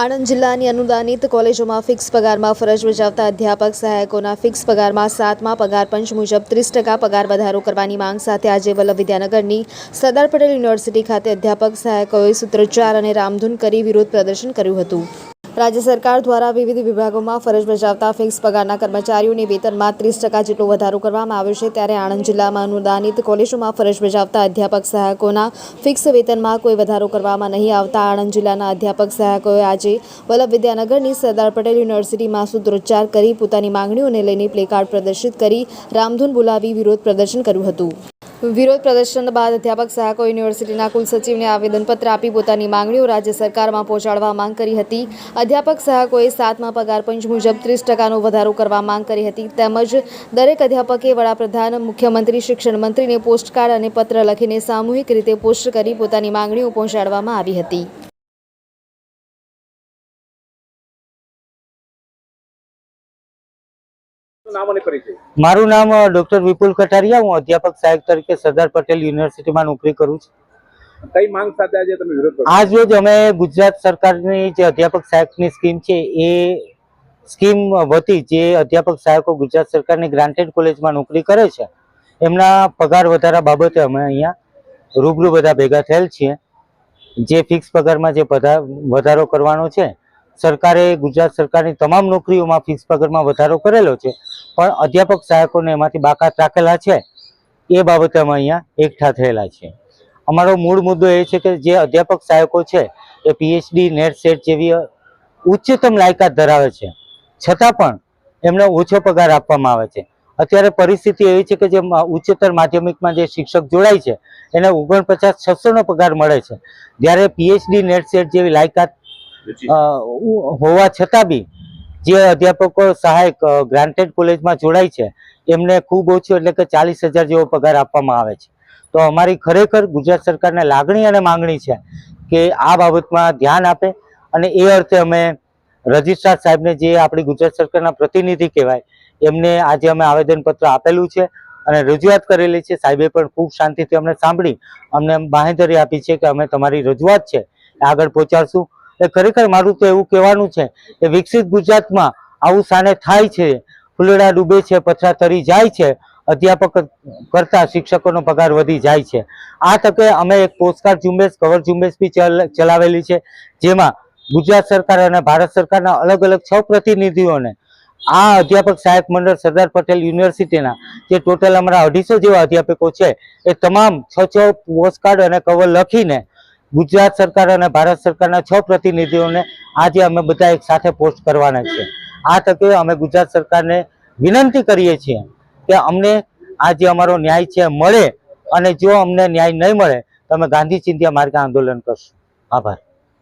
આણંદ જિલ્લાની અનુદાનિત કોલેજોમાં ફિક્સ પગારમાં ફરજ બજાવતા અધ્યાપક સહાયકોના ફિક્સ પગારમાં સાતમા પગાર પંચ મુજબ ત્રીસ ટકા પગાર વધારો કરવાની માંગ સાથે આજે વલ્લભ વિદ્યાનગરની સરદાર પટેલ યુનિવર્સિટી ખાતે અધ્યાપક સહાયકોએ સૂત્રોચ્ચાર અને રામધૂન કરી વિરોધ પ્રદર્શન કર્યું હતું. રાજ્ય સરકાર દ્વારા વિવિધ વિભાગોમાં ફરજ બજાવતા ફિક્સ પગારના કર્મચારીઓની વેતનમાં ત્રીસ ટકા જેટલો વધારો કરવામાં આવ્યો છે, ત્યારે આણંદ જિલ્લામાં અનુદાનિત કોલેજોમાં ફરજ બજાવતા અધ્યાપક સહાયકોના ફિક્સ વેતનમાં કોઈ વધારો કરવામાં નહીં આવતા આણંદ જિલ્લાના અધ્યાપક સહાયકોએ આજે વલ્લભ વિદ્યાનગરની સરદાર પટેલ યુનિવર્સિટીમાં સૂત્રોચ્ચાર કરી પોતાની માંગણીઓને લઈને પ્લેકાર્ડ પ્રદર્શિત કરી રામધૂન બોલાવી વિરોધ પ્રદર્શન કર્યું હતું. વિરોધ પ્રદર્શન બાદ અધ્યાપક સહાયકો યુનિવર્સિટીના કુલસચિવને આવેદનપત્ર આપી પોતાની માંગણીઓ રાજ્ય સરકારમાં પહોંચાડવા માંગ કરી હતી. અધ્યાપક સહાયકોએ સાતમા પગાર પંચ મુજબ ત્રીસ ટકાનો વધારો કરવા માંગ કરી હતી. તેમજ દરેક અધ્યાપકે વડાપ્રધાન, મુખ્યમંત્રી, શિક્ષણ મંત્રીને પોસ્ટકાર્ડ અને પત્ર લખીને સામૂહિક રીતે પોસ્ટ કરી પોતાની માંગણીઓ પહોંચાડવામાં આવી હતી. મારું નામ ડોક્ટર વિપુલ કટારિયા. હું અધ્યાપક સાહેબ તરીકે સરદાર પટેલ યુનિવર્સિટીમાં નોકરી કરું છું. કઈ માંગ સાથે આજે તમે વિરોધ આજ રોજ અમે ગુજરાત સરકારની જે અધ્યાપક સહાયકની સ્કીમ છે એ સ્કીમ વતી જે અધ્યાપક સહાયકો ગુજરાત સરકારની ગ્રાન્ટેડ કોલેજમાં નોકરી કરે છે એમના પગાર વધારા બાબતે અમે અહીંયા રૂબરૂ બધા ભેગા થયેલ છીએ. જે ફિક્સ પગારમાં જે વધા- વધારો કરવાનો છે સરકારે ગુજરાત સરકારની તમામ નોકરીઓમાં ફિક્સ પગારમાં વધારો કરેલો છે પણ અધ્યાપક સહાયકોને એમાંથી બાકાત રાખેલા છે. એ બાબતે અમે અહીંયા એકઠા થયેલા છે. અમારો મૂળ મુદ્દો એ છે કે જે અધ્યાપક સહાયકો છે, એ પીએચડી નેટ સેટ જેવી ઉચ્ચતમ લાયકાત ધરાવે છે. છતાં પણ એમને ઓછો પગાર આપવામાં આવે છે. અત્યારે પરિસ્થિતિ એવી છે કે જે ઉચ્ચતર માધ્યમિકમાં જે શિક્ષક જોડાય છે, એને ઓગણપચાસ, છસોનો પગાર મળે છે. જ્યારે પીએચડી નેટ સેટ જેવી લાયકાત હોવા છતાં બી જે અધ્યાપકો સહાયક ગ્રાન્ટેડ કોલેજમાં જોડાય છે, એમને ખૂબ ઓછું એટલે કે ચાલીસ હજાર જેવો પગાર આપવામાં આવે છે. તો અમારી ખરેખર ગુજરાત સરકારને લાગણી અને માંગણી છે કે આ બાબતમાં ધ્યાન આપે અને એ અર્થે અમે રજિસ્ટ્રાર સાહેબને જે આપણી ગુજરાત સરકારના પ્રતિનિધિ કહેવાય, એમને આજે અમે આવેદનપત્ર આપેલું છે અને રજૂઆત કરેલી છે. સાહેબે પણ ખૂબ શાંતિથી અમને સાંભળી, અમને બાહેંધરી આપી છે કે અમે તમારી રજૂઆત છે, આગળ પહોંચાડશું. એ ખરેખર મારું તો એવું કહેવાનું છે કે વિકસિત ગુજરાતમાં આવું સાને થાય છે, ફૂલડા ડૂબે છે, પથરા તરી જાય છે, અધ્યાપક કરતા શિક્ષકોનો પગાર વધી જાય છે. આ તકે અમે એક પોસ્ટકાર્ડ ઝુંબેશ, કવર ઝુંબેશ બી ચલ- ચલાવેલી છે, જેમાં ગુજરાત સરકાર અને ભારત સરકારના અલગ અલગ છ પ્રતિનિધિઓને આ અધ્યાપક સહાયક મંડળ સરદાર પટેલ યુનિવર્સિટીના જે ટોટલ અમારા અઢીસો જેવા અધ્યાપકો છે, એ તમામ છ છ પોસ્ટકાર્ડ અને કવર લખીને ગુજરાત સરકાર અને ભારત સરકારના છ પ્રતિનિધિઓને આજે અમે બધા એક સાથે પોસ્ટ કરવાના છે આ તકે અમે ગુજરાત સરકારને વિનંતી કરીએ છીએ કે અમને આ જે અમારો ન્યાય છે, મળે અને જો અમને ન્યાય નહીં મળે, તો અમે ગાંધી ચિંધ્યા માર્ગે આંદોલન કરશું. આભાર.